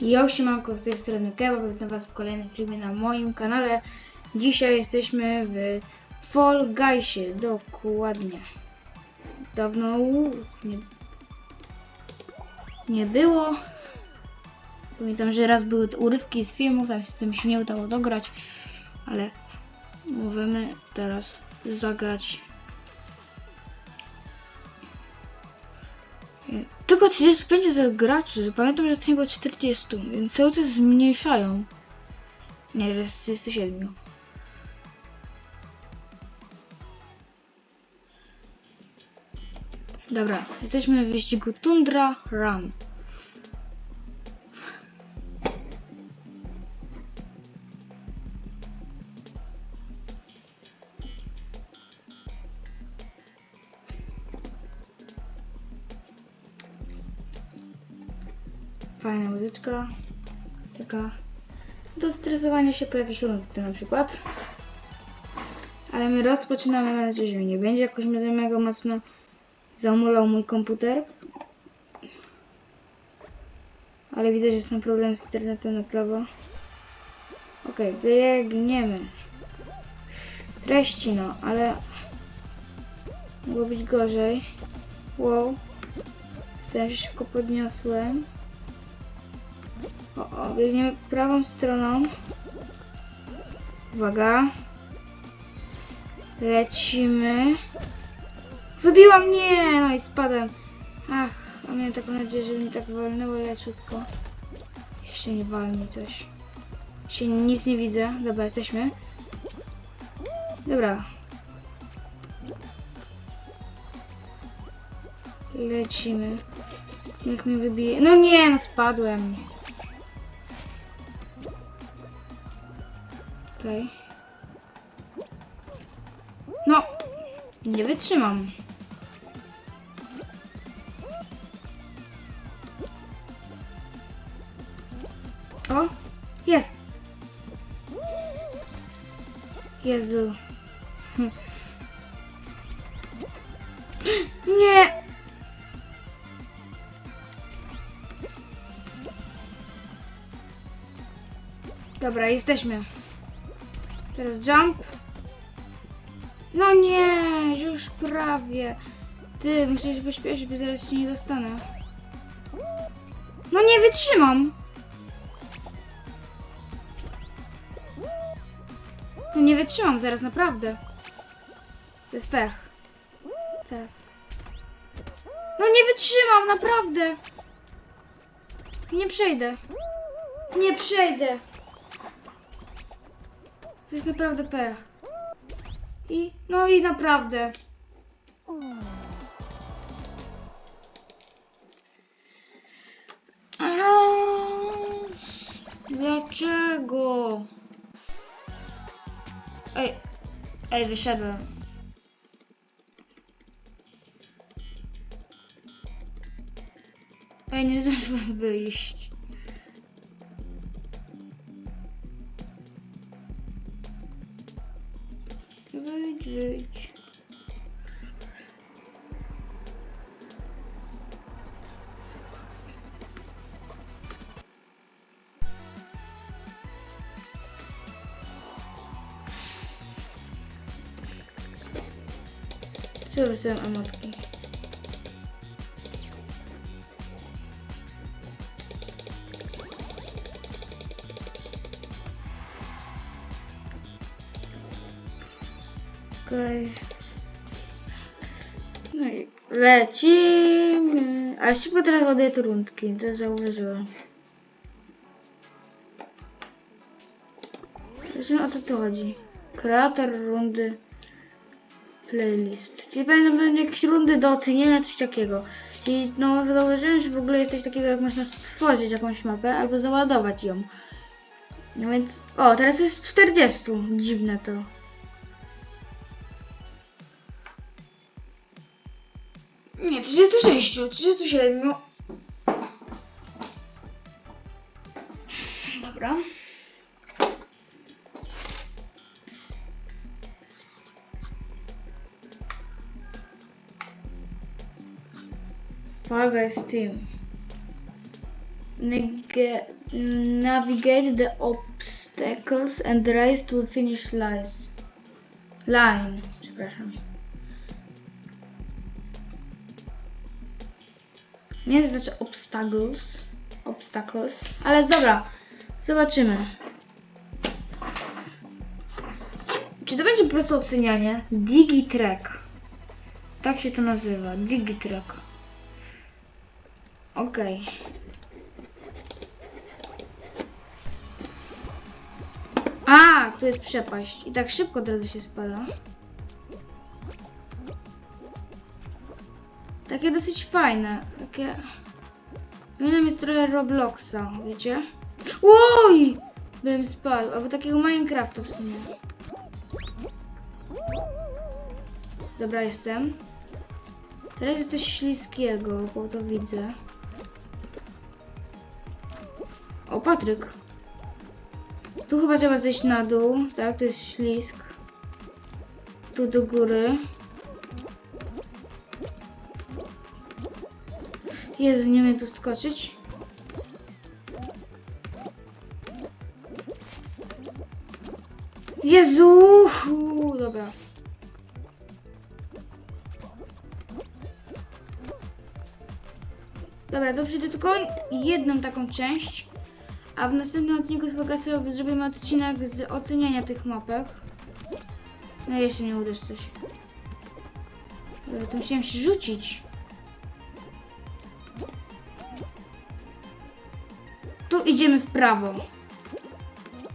Jo, siemanko, z tej strony Kebab, witam was w kolejnym filmie na moim kanale. Dzisiaj jesteśmy w Fall Guysie, dokładnie. Dawno nie, nie było. Pamiętam, że raz były urywki z filmów, tam z tym się nie udało dograć, ale możemy teraz zagrać. Tylko 35 jest graczy, pamiętam, że ostatnio było 40, więc cały czas zmniejszają. Nie, jest 37. Dobra, jesteśmy w wyścigu Tundra Run. Fajna muzyczka. Taka do stresowania się po jakiejś rundce na przykład. Ale my rozpoczynamy, mam nadzieję, że nie będzie jakoś mega mocno zamulał mój komputer. Ale widzę, że są problemy z internetem na prawo. Okej, biegniemy. Treści no, ale mogło być gorzej. Wow. Się szybko podniosłem. O, biegniemy prawą stroną. Uwaga. Lecimy. Wybiła mnie! No i spadłem. Ach, a miałem taką nadzieję, że mi tak walnęło leciutko. Jeszcze nie walnie coś. Się nic nie widzę. Dobra, jesteśmy. Dobra. Lecimy. Jak mnie wybije. No nie, no spadłem. Okej. No, nie wytrzymam. O, jest. Jezu. Nie. Dobra, jesteśmy. Teraz jump. No nie, już prawie. Ty, muszę się pośpieszyć, bo zaraz się nie dostanę. No nie wytrzymam. No nie wytrzymam zaraz, naprawdę. To jest pech. Teraz. No nie wytrzymam, naprawdę. Nie przejdę. Nie przejdę. To jest naprawdę pech. I, no i naprawdę. Dlaczego? Ej, ej, wyszedłem. Ej, nie zdążyłem wyjść. Wysyłam emotki? Okej. No i lecimy. A szybko teraz ładuję te rundki, to zauważyłam. Zobaczymy o co tu chodzi. Kreator rundy playlist. Czyli będą jakieś rundy do ocenienia, coś takiego. I no zauważyłem, że w ogóle jest coś takiego jak można stworzyć jakąś mapę albo załadować ją. No więc, o teraz jest 40. Dziwne to. Nie, 36, 37. Dobra. Guys Team. navigate the obstacles and race to finish lines. Line, przepraszam. Nie znaczy obstacles, obstacles, ale dobra, zobaczymy. Czy to będzie po prostu ocenianie? Digitrack. Tak się to nazywa, Digitrack. Okej. A, tu jest przepaść. I tak szybko od razu się spada. Takie dosyć fajne. Takie... Powinno mieć trochę Robloxa, wiecie? Oj! Bym spadł. Albo takiego Minecrafta w sumie. Dobra, jestem. Teraz jest coś śliskiego, bo to widzę. Patryk. Tu chyba trzeba zejść na dół, tak? To jest ślisk. Tu do góry. Jezu, nie umiem tu skoczyć. Jezu! Uu, Dobra. Dobra, to przejdę tylko jedną taką część. A w następnym odcinku z Vegasu zrobimy odcinek z oceniania tych mapek. No jeszcze nie uderz coś. Dobra, to musiałem się rzucić. Tu idziemy w prawo.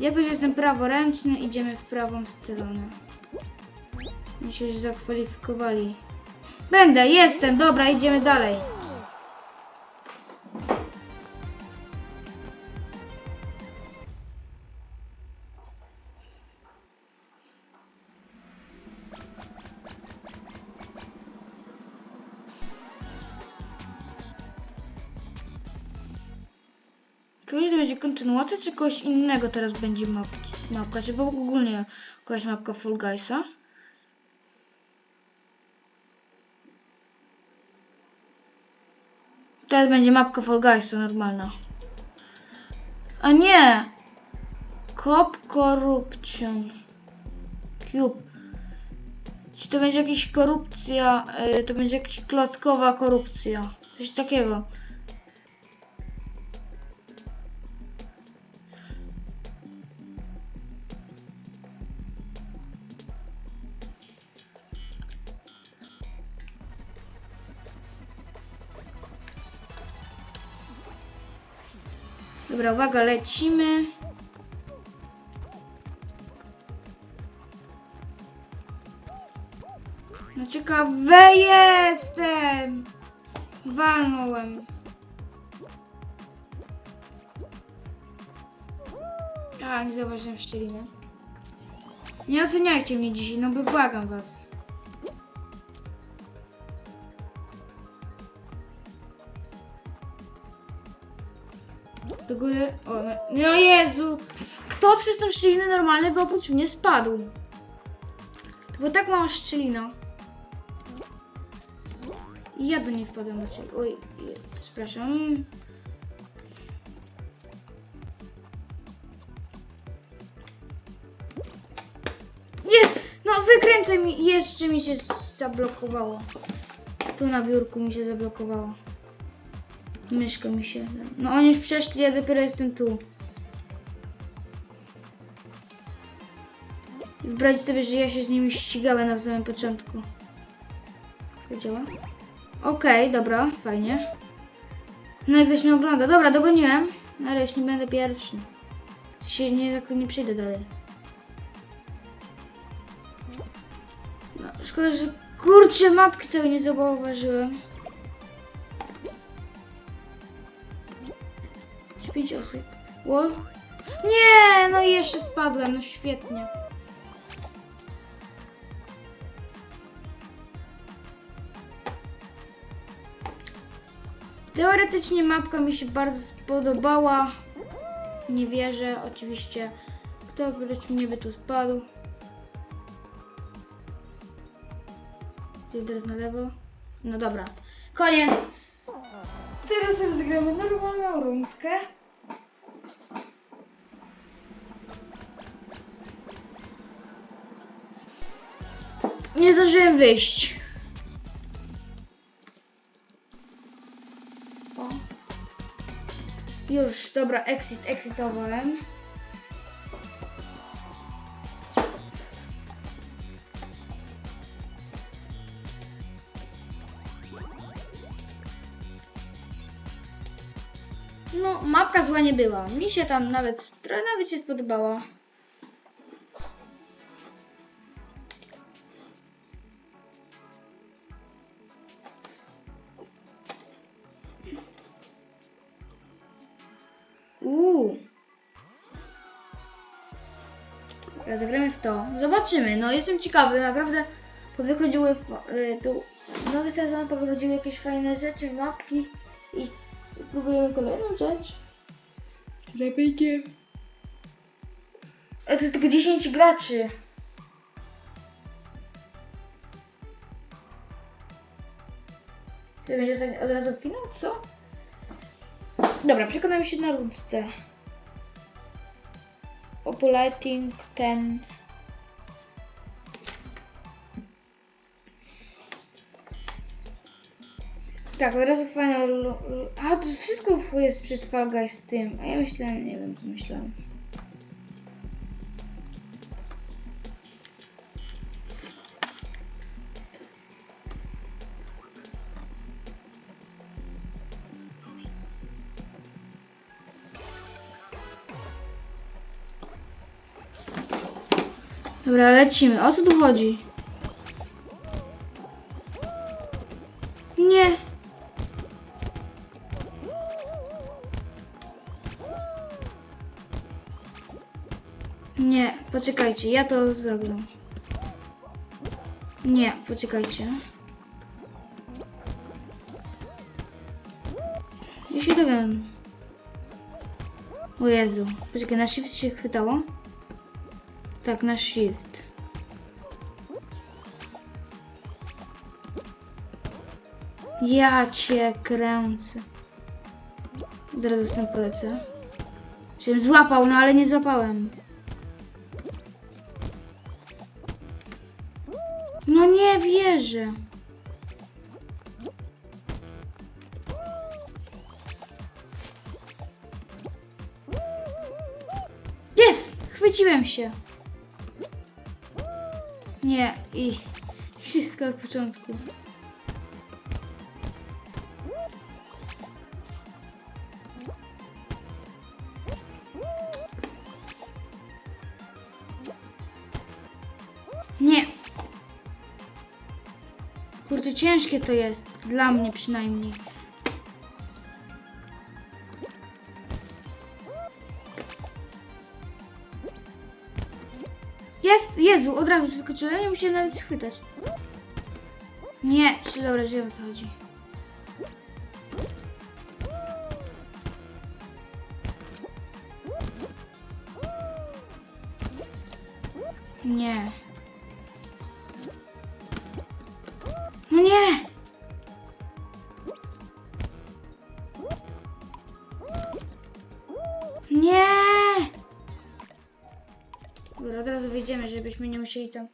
Jako, że jestem praworęczny, idziemy w prawą stronę. Myślę, że zakwalifikowali. Będę, jestem, dobra, idziemy dalej. Czy kogoś innego teraz będzie map mapka? Czy w ogóle jakaś mapka Full Guysa? Teraz będzie mapka Fall Guysa normalna. A nie! Cop Corruption. Cube. Czy to będzie jakaś korupcja? y, To będzie jakaś klockowa korupcja. Coś takiego. Dobra, uwaga, lecimy. No ciekawe jestem! Walnąłem. A, nie zauważyłem szczelinę. Nie oceniajcie mnie dzisiaj, no bo błagam was. Do góry. O, no, no Jezu! Kto przez tą szczelinę normalny by oprócz mnie spadł? To była tak mała szczelina. I ja do niej wpadłem raczej. Oj, przepraszam. Jest! No wykręcaj mi, jeszcze mi się zablokowało. Tu na biurku mi się zablokowało. Myszka mi się. No oni już przeszli, ja dopiero jestem tu. Wyobraź sobie, że ja się z nimi ścigałem na samym początku. To działa? Okej, dobra, fajnie. No jak ktoś mnie ogląda. Dobra, dogoniłem. Ale już nie będę pierwszy. Się nie, tak nie przejdę dalej. No, szkoda, że kurczę mapki całej nie zauważyłem. Osób? Ło? Nie, no i jeszcze spadłem, no świetnie. Teoretycznie mapka mi się bardzo spodobała. Nie wierzę, oczywiście. Kto oprócz mnie by tu spadł? Teraz na lewo. No dobra. Koniec. Teraz rozegramy normalną rundkę. Nie zdążyłem wyjść. O. Już, dobra, exit, exitowałem. No, mapka zła nie była. Mi się tam nawet, nawet się spodobała. Zobaczymy. No, jestem ciekawy. Naprawdę powychodziły y, tu nowy sezon, powychodziły jakieś fajne rzeczy, mapki i spróbujemy kolejną rzecz. Która będzie... To jest tylko 10 graczy. To będzie od razu finał, co? Dobra, przekonamy się na rundce. Populating ten. Tak, od razu final. A, to wszystko jest przez Fall Guys z tym. A ja myślałem, nie wiem co myślałem. Dobra, lecimy. O co tu chodzi? Nie. Nie, poczekajcie, ja to zagram. Nie, poczekajcie. Ja się dowiem. O Jezu. Poczekaj, na shift się chwytało? Tak, na shift. Ja cię kręcę. Teraz jestem polecę. Żebym złapał, no ale nie złapałem. Wierzę. Jest! Chwyciłem się. Nie, i wszystko od początku. Ciężkie to jest. Dla mnie przynajmniej. Jest! Jezu, od razu przeskoczyłem, nie musiałem nawet chwytać. Nie, czy dobra, że o co chodzi. Nie. No nie! Nie! Dobra, od razu wyjdziemy, żebyśmy nie musieli tam,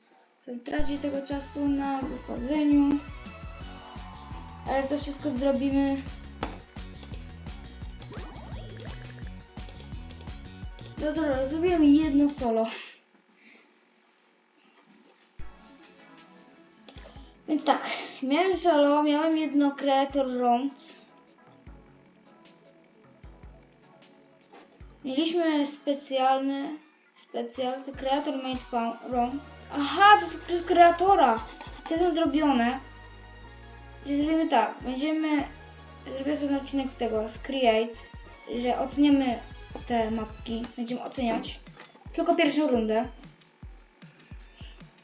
tam tracić tego czasu na wychodzeniu. Ale to wszystko zrobimy. No dobra, zrobiłem jedno solo. Więc tak, miałem solo, miałem jedno kreator rąk. Mieliśmy specjalny, specjal, to kreator made rąk. Aha, to jest przez kreatora. To są zrobione. Gdzie zrobimy tak, będziemy, zrobię sobie odcinek z tego, z create, że oceniamy te mapki, będziemy oceniać. Tylko pierwszą rundę.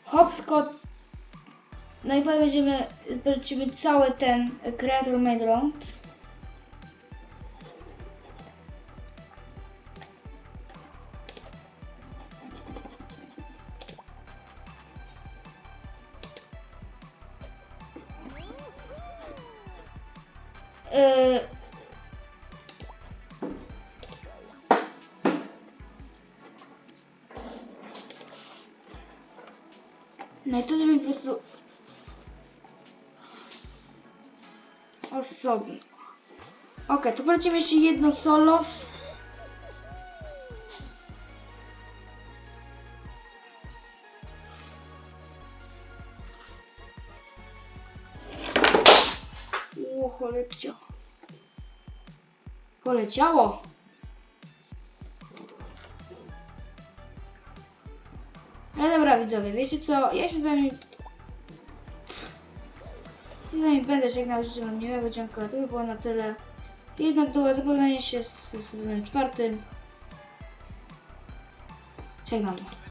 Hopscotch no i potem będziemy, będziemy cały ten Creator Playground. Yy, e, No i to zrobimy po prostu osobno. Okej, to polecimy jeszcze jedno solos. O, poleciało. Poleciało. Ale dobra widzowie, wiecie co? Ja się z. Z wami będę żegnał, życzę wam miłego dziękuję. To by było na tyle. Jednak do zapoznania się z sezonem czwartym. Żegnam.